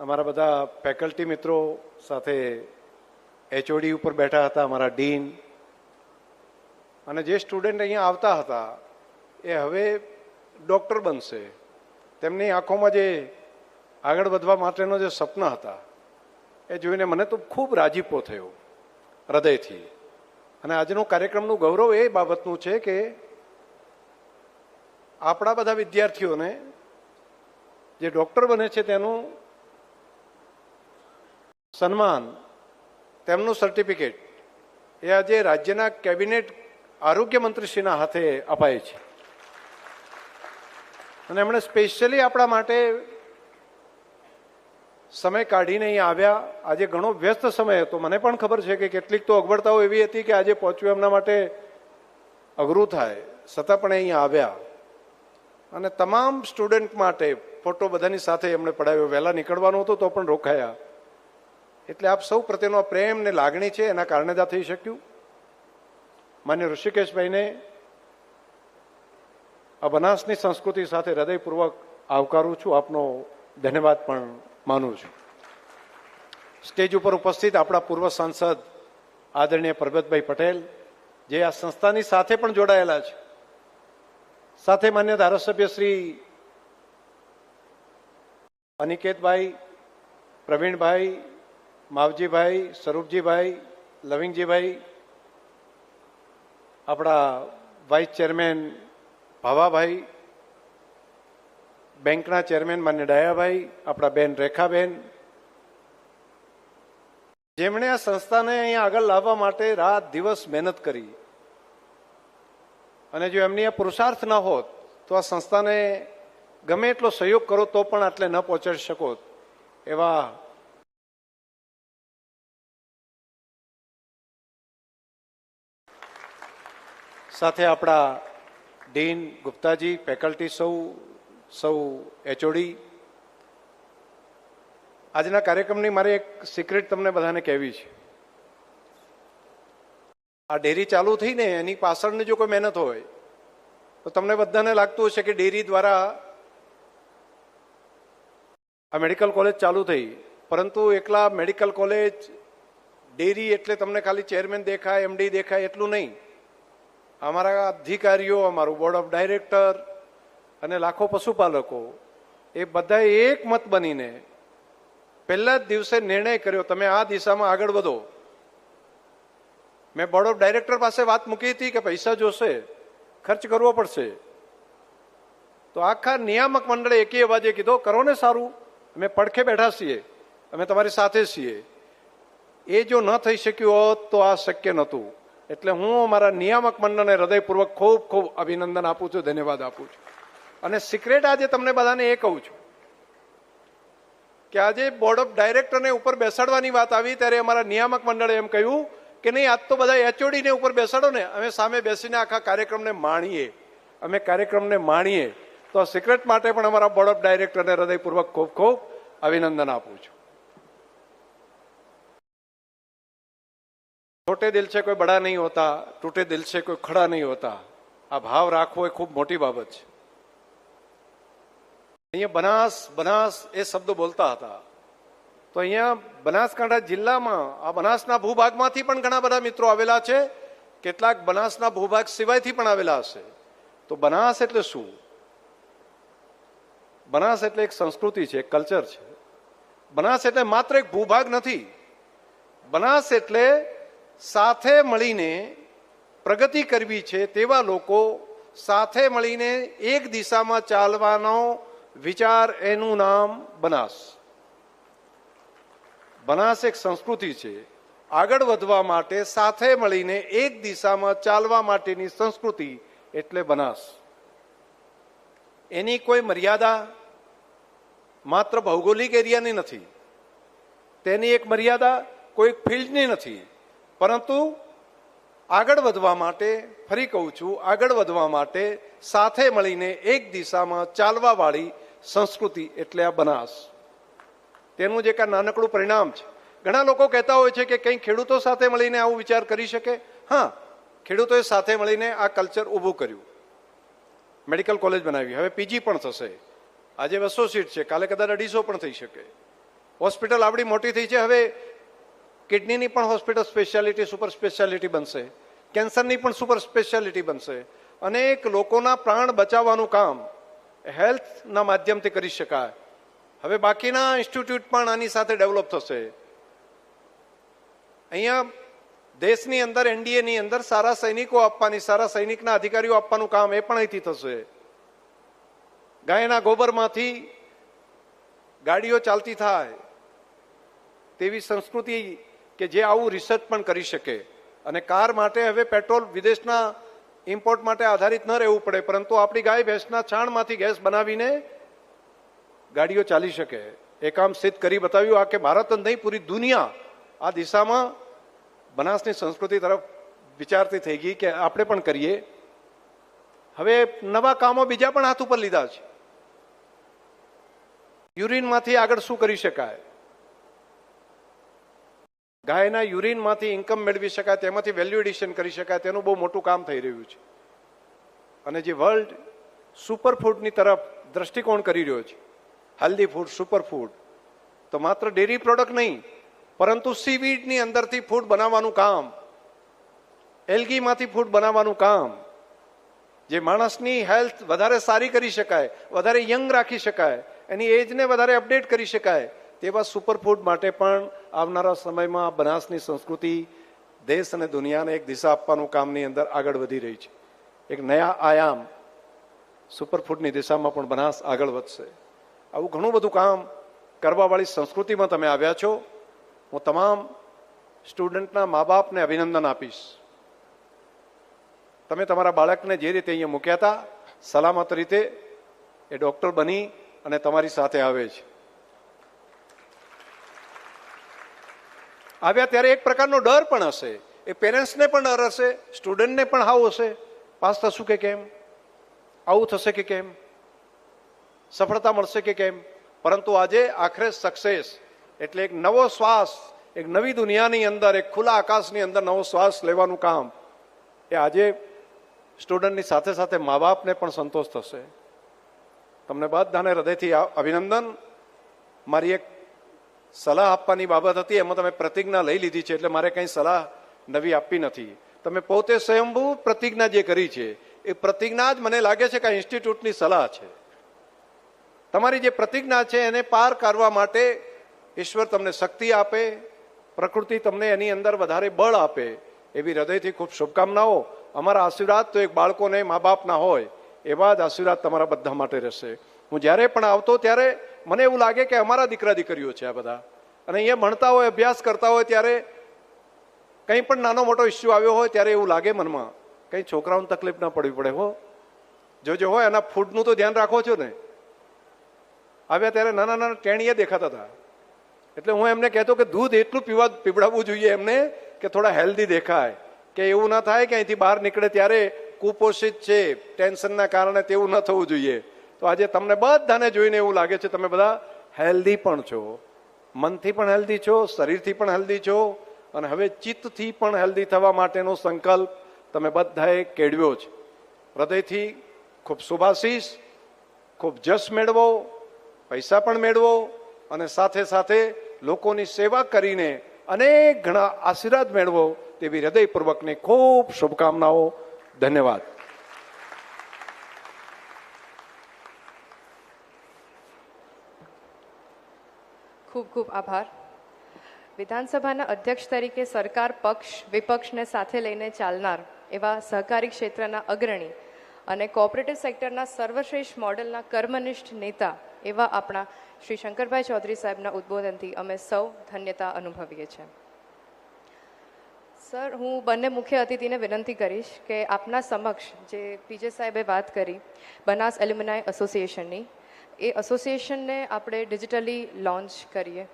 અમારા બધા ફેકલ્ટી મિત્રો સાથે એચઓડી ઉપર બેઠા હતા, અમારા ડીન. અને જે સ્ટુડન્ટ અહીંયા આવતા હતા, એ હવે ડૉક્ટર બનશે. તેમની આંખોમાં જે આગળ વધવા માટેનો જે સપના હતા, એ જોઈને મને તો ખૂબ રાજીપો થયો, હૃદયથી. અને આજનો કાર્યક્રમનું ગૌરવ એ બાબતનું છે કે આપણા બધા વિદ્યાર્થીઓને જે ડૉક્ટર બને છે તેનું સન્માન, તેમનું સર્ટિફિકેટ એ આજે રાજ્યના કેબિનેટ આરોગ્ય મંત્રીશ્રીના હાથે અપાય છે. અને એમણે સ્પેશિયલી આપણા માટે સમય કાઢીને અહીં આવ્યા. આજે ઘણો વ્યસ્ત સમય હતો. મને પણ ખબર છે કે કેટલીક તો અગવડતાઓ એવી હતી કે આજે પહોંચવું એમના માટે અઘરું થાય. છતાં પણ અહીંયા આવ્યા. અને તમામ સ્ટુડન્ટ માટે ફોટો બધાની સાથે એમણે પડાવ્યો. વહેલા નીકળવાનું હતું તો પણ રોકાયા. એટલે આપ સૌ પ્રત્યેનો પ્રેમ ને લાગણી છે, એના કારણે જ આ થઈ શક્યું. માન્ય ઋષિકેશભાઈને આ બનાસની સંસ્કૃતિ સાથે હૃદયપૂર્વક આવકારું છું. આપનો ધન્યવાદ પણ માનું છું. સ્ટેજ ઉપર ઉપસ્થિત આપણા પૂર્વ સાંસદ આદરણીય પરબતભાઈ પટેલ, જે આ સંસ્થાની સાથે પણ જોડાયેલા છે. સાથે માન્ય ધારાસભ્ય શ્રી અનિકેતભાઈ, પ્રવીણભાઈ માવજીભાઈ, સ્વરૂપજીભાઈ, લવિંગજીભાઈ, આપણા વાઇસ ચેરમેન ભાવાભાઈ, બેંકના ચેરમેન માન્ય ડાયાભાઈ, આપણા બેન રેખાબેન. જેમણે આ સંસ્થાને અહીંયા આગળ લાવવા માટે રાત દિવસ મહેનત કરી. અને જો એમની આ પુરુષાર્થ ન હોત, તો આ સંસ્થાને ગમે એટલો સહયોગ કરો તો પણ આટલે ન પહોંચાડી શકો એવા સાથે આપણા ડીન ગુપ્તાજી ફેકલ્ટી સૌ સૌ એચઓડી આજના કાર્યક્રમની મારે એક સિક્રેટ તમને બધાને કહેવી છે. આ ડેરી ચાલુ થઈ ને એની પાછળની જો કોઈ મહેનત હોય, તો તમને બધાને લાગતું હશે કે ડેરી દ્વારા આ મેડિકલ કોલેજ ચાલુ થઈ. પરંતુ એકલા મેડિકલ કોલેજ ડેરી એટલે તમને ખાલી ચેરમેન દેખાય એમડી દેખાય, એટલું નહીં. અમારા અધિકારીઓ, અમારું બોર્ડ ઓફ ડાયરેક્ટર અને લાખો પશુપાલકો એ બધા એક મત બનીને પહેલા જ દિવસે નિર્ણય કર્યો, તમે આ દિશામાં આગળ વધો. મેં બોર્ડ ઓફ ડાયરેક્ટર પાસે વાત મૂકી હતી કે પૈસા જોશે, ખર્ચ કરવો પડશે. તો આખા નિયામક મંડળે એકી અવાજે કીધો, કરો ને સારું, અમે પડખે બેઠા છીએ, અમે તમારી સાથે છીએ. એ જો ન થઈ શક્યું હોત તો આ શક્ય નહોતું. એટલે હું મારા નિયામક મંડળને હૃદયપૂર્વક ખૂબ ખૂબ અભિનંદન આપું છું, ધન્યવાદ આપું છું. અને સિક્રેટ આજે તમને બધાને એ કહું છું કે આજે બોર્ડ ઓફ ડાયરેક્ટરને ઉપર બેસાડવાની વાત આવી ત્યારે અમારા નિયામક મંડળે એમ કહ્યું કે નહીં, આજ તો બધા એચઓડીને ઉપર બેસાડો ને, અમે સામે બેસીને આખા કાર્યક્રમને માણીએ. અમે કાર્યક્રમને માણીએ. તો સિક્રેટ માટે પણ અમારા બોર્ડ ઓફ ડાયરેક્ટરને હૃદયપૂર્વક ખૂબ ખૂબ અભિનંદન આપું છું. છોટે દિલ છે કોઈ બડા નહીં હોતા, તૂટે દિલ છે કોઈ ખડા નહીં હોતા. આ ભાવ રાખવો એ ખૂબ મોટી બાબત છે. અહીંયા બનાસ બનાસ એ શબ્દ બોલતા હતા. તો અહીંયા બનાસકાંઠા જિલ્લામાં, આ બનાસના ભૂભાગમાંથી પણ ઘણા બધા મિત્રો આવેલા છે. કેટલાક બનાસના ભૂભાગ સિવાયથી પણ આવેલા હશે. તો બનાસ એટલે શું? બનાસ એટલે એક સંસ્કૃતિ છે, એક કલ્ચર છે. બનાસ એટલે માત્ર એક ભૂભાગ નથી. બનાસ એટલે સાથે મળીને પ્રગતિ કરવી છે તેવા લોકો સાથે મળીને એક દિશામાં ચાલવાનો વિચાર એનું નામ બનાસ. બનાસ એક સંસ્કૃતિ છે. આગળ વધવા માટે સાથે મળીને એક દિશામાં ચાલવા માટેની સંસ્કૃતિ એટલે બનાસ. એની કોઈ મર્યાદા માત્ર ભૌગોલિક એરિયાની નથી. તેની એક મર્યાદા કોઈક ફિલ્ડની નથી. પરંતુ આગળ વધવા માટે, ફરી કહું છું, આગળ વધવા માટે સાથે મળીને એક દિશામાં ચાલવા વાળી સંસ્કૃતિ એટલે આ બનાસ. તેનું જે કાં નાનકડું પરિણામ છે. ઘણા લોકો કહેતા હોય છે કે કંઈ ખેડૂતો સાથે મળીને આવું વિચાર કરી શકે? હા, ખેડૂતોએ સાથે મળીને આ કલ્ચર ઊભું કર્યું. મેડિકલ કોલેજ બનાવી. હવે પીજી પણ થશે. આજે બસો સીટ છે. કાલે કદાચ અઢીસો પણ થઈ શકે. હોસ્પિટલ આવડી મોટી થઈ છે. હવે કિડનીની પણ હોસ્પિટલ સ્પેશિયાલિટી, સુપર સ્પેશિયાલિટી બનશે. કેન્સરની પણ સુપર સ્પેશિયાલિટી બનશે. અનેક લોકોના પ્રાણ બચાવવાનું કામ હેલ્થના માધ્યમથી કરી શકાય. હવે બાકીના ઇન્સ્ટિટ્યૂટ પણ આની સાથે ડેવલપ થશે. અહીંયા દેશની અંદર, એનડીએની અંદર સારા સૈનિકો આપવાની, સારા સૈનિકના અધિકારીઓ આપવાનું કામ એ પણ અહીંથી થશે. ગાયના ગોબરમાંથી ગાડીઓ ચાલતી થાય તેવી સંસ્કૃતિ કે જે આવું રિસર્ચ પણ કરી શકે. અને કાર માટે હવે પેટ્રોલ વિદેશના ઇમ્પોર્ટ માટે આધારિત ન રહેવું પડે, પરંતુ આપણી ગાય ભેંસના છાણમાંથી ગેસ બનાવીને ગાડીઓ ચાલી શકે. એ કામ સિદ્ધ કરી બતાવ્યું આ કે ભારત જ નહીં, પૂરી દુનિયા આ દિશામાં બનાસની સંસ્કૃતિ તરફ વિચારતી થઈ ગઈ કે આપણે પણ કરીએ. હવે નવા કામો બીજા પણ હાથ ઉપર લીધા છે. યુરિનમાંથી આગળ શું કરી શકાય? ગાયના યુરિનમાંથી ઇન્કમ મેળવી શકાય, તેમાંથી વેલ્યુ એડિશન કરી શકાય, તેનું બહુ મોટું કામ થઈ રહ્યું છે. અને જે વર્લ્ડ સુપરફૂડની તરફ દ્રષ્ટિકોણ કરી રહ્યો છે. હેલ્ધી ફૂડ સુપરફૂડ તો માત્ર ડેરી પ્રોડક્ટ નહીં, પરંતુ સીવીડની અંદરથી ફૂડ બનાવવાનું કામ, એલગીમાંથી ફૂડ બનાવવાનું કામ, જે માણસની હેલ્થ વધારે સારી કરી શકાય, વધારે યંગ રાખી શકાય, એની એજને વધારે અપડેટ કરી શકાય, તેવા સુપરફૂડ માટે પણ આવનારા સમયમાં બનાસની સંસ્કૃતિ, દેશ અને દુનિયાને એક દિશા આપવાનું કામની અંદર આગળ વધી રહી છે. એક નયા આયામ સુપરફૂડની દિશામાં પણ બનાસ આગળ વધશે. આવું ઘણું બધું કામ કરવાવાળી સંસ્કૃતિમાં તમે આવ્યા છો. હું તમામ સ્ટુડન્ટના મા બાપને અભિનંદન આપીશ. તમે તમારા બાળકને જે રીતે અહીંયા મૂક્યા હતા, સલામત રીતે એ ડૉક્ટર બની અને તમારી સાથે આવે છે. આવ્યા ત્યારે એક પ્રકારનો ડર પણ હશે. એ પેરેન્ટ્સને પણ ડર હશે, સ્ટુડન્ટને પણ હાવ હશે. પાસ થશું કે કેમ? આવું થશે કે કેમ? સફળતા મળશે કે કેમ? પરંતુ આજે આખરે સક્સેસ એટલે એક નવો શ્વાસ, એક નવી દુનિયાની અંદર, એક ખુલ્લા આકાશની અંદર નવો શ્વાસ લેવાનું કામ, એ આજે સ્ટુડન્ટની સાથે સાથે મા બાપને પણ સંતોષ થશે. તમને બધાને હૃદયથી અભિનંદન. મારી એક સલાહ આપવાની બાબત હતી, એમાં તમે પ્રતિજ્ઞા લઈ લીધી છે, એટલે મારે કંઈ સલાહ નવી આપવી નથી. તમે પોતે સ્વયંભૂ પ્રતિજ્ઞા જે કરી છે, એ પ્રતિજ્ઞા જ મને લાગે છે કે આ ઇન્સ્ટિટ્યૂટની સલાહ છે. તમારી જે પ્રતિજ્ઞા છે, એને પાર કરવા માટે ઈશ્વર તમને શક્તિ આપે, પ્રકૃતિ તમને એની અંદર વધારે બળ આપે, એવી હૃદયથી ખૂબ શુભકામનાઓ. અમારા આશીર્વાદ તો એક બાળકોને મા બાપના હોય, એવા જ આશીર્વાદ તમારા બધા માટે રહેશે. હું જ્યારે પણ આવતો, ત્યારે મને એવું લાગે કે અમારા દીકરા દીકરીઓ છે આ બધા. અને અહીંયા ભણતા હોય, અભ્યાસ કરતા હોય, ત્યારે કંઈ પણ નાનો મોટો ઇસ્યુ આવ્યો હોય, ત્યારે એવું લાગે મનમાં. કંઈ છોકરાઓને તકલીફ ના પડવી પડે, હો. જો જો હોય એના ફૂડનું તો ધ્યાન રાખો છો ને. આવ્યા ત્યારે નાના નાના ટેણીએ દેખાતા હતા. એટલે હું એમને કહેતો કે દૂધ એટલું પીવા પીવડાવવું જોઈએ એમને કે થોડા હેલ્ધી દેખાય. કે એવું ના થાય કે અહીંથી બહાર નીકળે ત્યારે કુપોષિત છે, ટેન્શનના કારણે તેવું ન થવું જોઈએ. તો આજે તમને બધાને જોઈને એવું લાગે છે, તમે બધા હેલ્ધી પણ છો. મનથી પણ હેલ્ધી છો, શરીરથી પણ હેલ્ધી છો, અને હવે ચિત્તથી પણ હેલ્ધી થવા માટેનો સંકલ્પ તમે બધાએ કેળવ્યો છે. હૃદયથી ખૂબ શુભાશીષ, ખૂબ જશ મેળવો, પૈસા પણ મેળવો, અને સાથે સાથે લોકોની સેવા કરીને અનેક ઘણા આશીર્વાદ મેળવો તેવી હૃદયપૂર્વકની ખૂબ શુભકામનાઓ. ધન્યવાદ. ખૂબ ખૂબ આભાર. વિધાનસભાના અધ્યક્ષ તરીકે સરકાર પક્ષ, વિપક્ષને સાથે લઈને ચાલનાર એવા સહકારી ક્ષેત્રના અગ્રણી અને કોઓપરેટિવ સેક્ટરના સર્વશ્રેષ્ઠ મોડેલના કર્મનિષ્ઠ નેતા એવા આપણા શ્રી શંકરભાઈ ચૌધરી સાહેબના ઉદ્બોધનથી અમે સૌ ધન્યતા અનુભવીએ છીએ. સર, હું બંને મુખ્ય અતિથિને વિનંતી કરીશ કે આપના સમક્ષ જે પીજે સાહેબે વાત કરી, બનાસ એલ્યુમિનાય એસોસિએશનની એ એસોસિએશનને આપણે ડિજિટલી લોન્ચ કરીએ.